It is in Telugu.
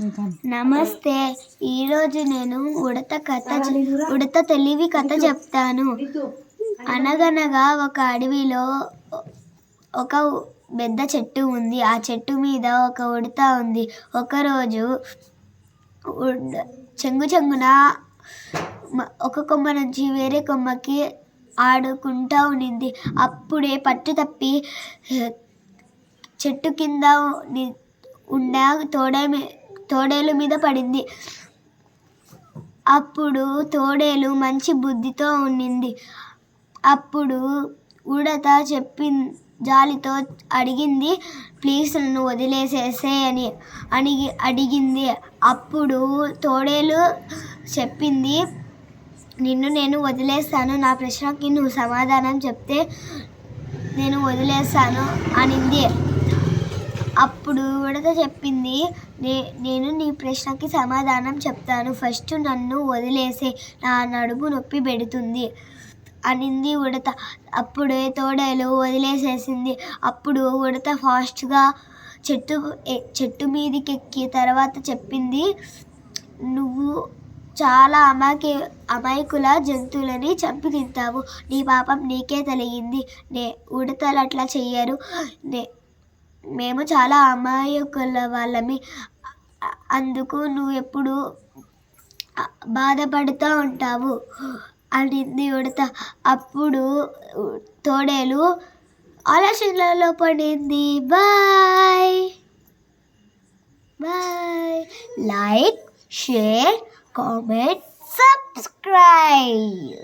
నమస్తే. ఈరోజు నేను ఉడత కథ ఉడత తెలివి కథ చెప్తాను. అనగనగా ఒక అడవిలో ఒక పెద్ద చెట్టు ఉంది. ఆ చెట్టు మీద ఒక ఉడత ఉంది. ఒకరోజు చెంగు చెంగున ఒక కొమ్మ నుంచి వేరే కొమ్మకి ఆడుకుంటా ఉండింది. అప్పుడే పట్టు తప్పి చెట్టు కింద ఉండ ఉన్న తోడే తోడేలు మీద పడింది. అప్పుడు తోడేలు మంచి బుద్ధితో ఉండింది. అప్పుడు ఉడత చెప్పి జాలితో అడిగింది ప్లీజ్ నన్ను వదిలేసేసే అని అడిగి అడిగింది. అప్పుడు తోడేలు చెప్పింది నిన్ను నేను వదిలేస్తాను నా ప్రశ్నకి నువ్వు సమాధానం చెప్తే నేను వదిలేస్తాను అనింది. అప్పుడు ఉడత చెప్పింది నే నేను నీ ప్రశ్నకి సమాధానం చెప్తాను. ఫస్ట్ నన్ను వదిలేసే నా నడుము నొప్పి పెడుతుంది అనింది ఉడత. అప్పుడే తోడేలు వదిలేసేసింది. అప్పుడు ఉడత ఫాస్ట్గా చెట్టు చెట్టు మీదకి ఎక్కి తర్వాత చెప్పింది నువ్వు చాలా అమాయకి అమాయకుల జంతువులని చంపి తింటావు నీ పాపం నీకే తెలియంది నే ఉడతలు అట్లా చెయ్యరు. నే మేము చాలా అమాయకుల వాళ్ళమి. అందుకు నువ్వు ఎప్పుడు బాధపడుతూ ఉంటావు? అనింది ఉడత. అప్పుడు తోడేలు ఆలోచనలలో పడింది. Bye. Bye. Like share comment subscribe.